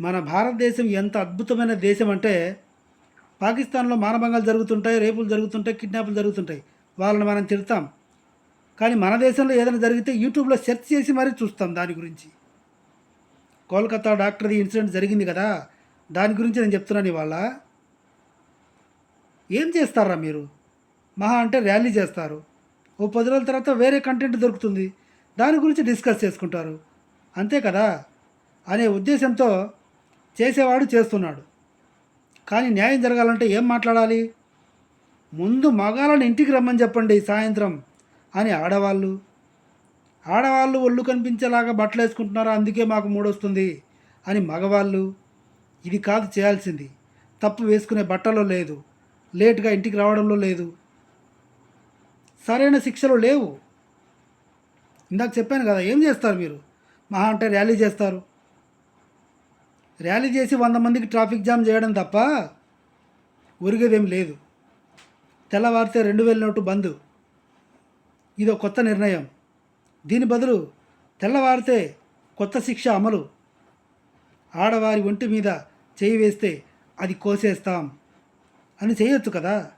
మన భారతదేశం ఎంత అద్భుతమైన దేశం అంటే పాకిస్తాన్లో మానభంగాలు జరుగుతుంటాయి రేపులు జరుగుతుంటాయి కిడ్నాపులు జరుగుతుంటాయి. వాళ్ళని మనం తిడతాం. కానీ మన దేశంలో ఏదైనా జరిగితే యూట్యూబ్లో సెర్చ్ చేసి మరీ చూస్తాం దాని గురించి. కోల్కతా డాక్టర్ది ఇన్సిడెంట్ జరిగింది కదా దాని గురించి నేను చెప్తున్నాను ఇవాళ. ఏం చేస్తారా మీరు? మహా అంటే ర్యాలీ చేస్తారు. ఓ పది రోజుల తర్వాత వేరే కంటెంట్ దొరుకుతుంది. దాని గురించి డిస్కస్ చేసుకుంటారు. అంతే కదా? అనే ఉద్దేశంతో చేసేవాడు చేస్తున్నాడు. కానీ న్యాయం జరగాలంటే ఏం మాట్లాడాలి? ముందు మగాళ్ళని ఇంటికి రమ్మని చెప్పండి సాయంత్రం అని ఆడవాళ్ళు. ఆడవాళ్ళు ఒళ్ళు కనిపించేలాగా బట్టలు వేసుకుంటున్నారు? అందుకే మాకు మూడొస్తుంది అని మగవాళ్ళు. ఇది కాదు చేయాల్సింది. తప్పు వేసుకునే బట్టలో లేదు. లేటుగా ఇంటికి రావడంలో లేదు. సరైన శిక్షలు లేవు. ఇందాక చెప్పాను కదా ఏం చేస్తారు మీరు? మహా అంటే ర్యాలీ చేస్తారు. ర్యాలీ చేసి వంద మందికి ట్రాఫిక్ జామ్ చేయడం తప్ప ఒరిగేదేం లేదు. తెల్లవారితే రెండు వేల నోటు బంద్. ఇదో కొత్త నిర్ణయం. దీని బదులు తెల్లవారితే కొత్త శిక్ష అమలు. ఆడవారి ఒంటి మీద చేయి వేస్తే అది కోసేస్తాం. అని చేయొచ్చు కదా?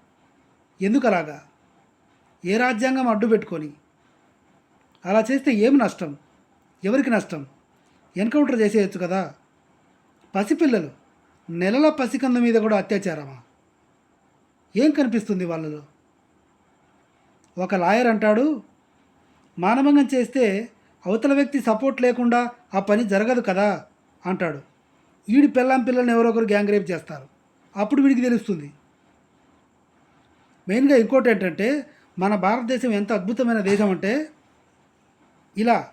ఎందుకలాగా? ఏ రాజ్యాంగం అడ్డు పెట్టుకొని? అలా చేస్తే ఏమి నష్టం? ఎవరికి నష్టం? ఎన్కౌంటర్ చేసేయచ్చు కదా? పసిపిల్లలు నెలల పసికంద మీద కూడా అత్యాచారమా? ఏం కనిపిస్తుంది వాళ్ళలో? ఒక లాయర్ అంటాడు మానభంగం చేస్తే అవతల వ్యక్తి సపోర్ట్ లేకుండా ఆ పని జరగదు కదా అంటాడు. వీడి పిల్లం పిల్లల్ని ఎవరో ఒకరు గ్యాంగ్ రేప్ చేస్తారు. అప్పుడు వీడికి తెలుస్తుంది. మెయిన్గా ఇంకోటి ఏంటంటే మన భారతదేశం ఎంత అద్భుతమైన దేశం అంటే ఇలా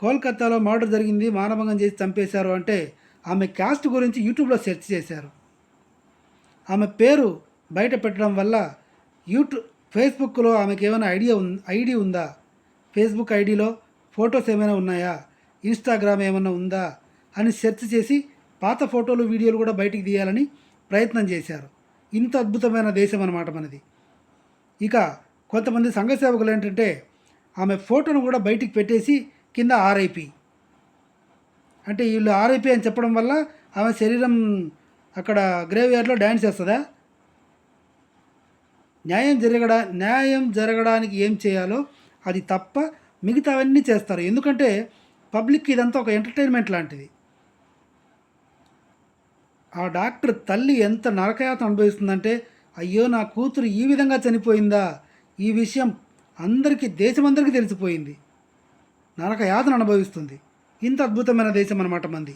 కోల్కతాలో మర్డర్ జరిగింది మానభంగం చేసి చంపేశారు అంటే ఆమె క్యాస్ట్ గురించి యూట్యూబ్లో సెర్చ్ చేశారు. ఆమె పేరు బయట పెట్టడం వల్ల యూట్యూబ్ ఫేస్బుక్లో ఆమెకి ఏమైనా ఐడియా ఉం ఐడి ఉందా? ఫేస్బుక్ ఐడిలో ఫొటోస్ ఏమైనా ఉన్నాయా? ఇన్స్టాగ్రామ్ ఏమైనా ఉందా? అని సెర్చ్ చేసి పాత ఫోటోలు వీడియోలు కూడా బయటికి తీయాలని ప్రయత్నం చేశారు. ఇంత అద్భుతమైన దేశం అన్నమాట మనది. ఇక కొంతమంది సంఘ సేవకులు ఏంటంటే ఆమె ఫోటోను కూడా బయటికి పెట్టేసి కింద ఆర్ఐపి. అంటే వీళ్ళు ఆర్ఐపి అని చెప్పడం వల్ల ఆమె శరీరం అక్కడ గ్రేవ్ యార్డ్లో డ్యాన్స్ చేస్తుందా? న్యాయం జరగడా న్యాయం జరగడానికి ఏం చేయాలో అది తప్ప మిగతావన్నీ చేస్తారు. ఎందుకంటే పబ్లిక్ ఇదంతా ఒక ఎంటర్టైన్మెంట్ లాంటిది. ఆ డాక్టర్ తల్లి ఎంత నరకయాత అనుభవిస్తుందంటే అయ్యో నా కూతురు ఈ విధంగా చనిపోయిందా? ఈ విషయం అందరికీ దేశమందరికీ తెలిసిపోయింది. నరకయాతను అనుభవిస్తుంది. ఇంత అద్భుతమైన దేశం అనమాట మంది.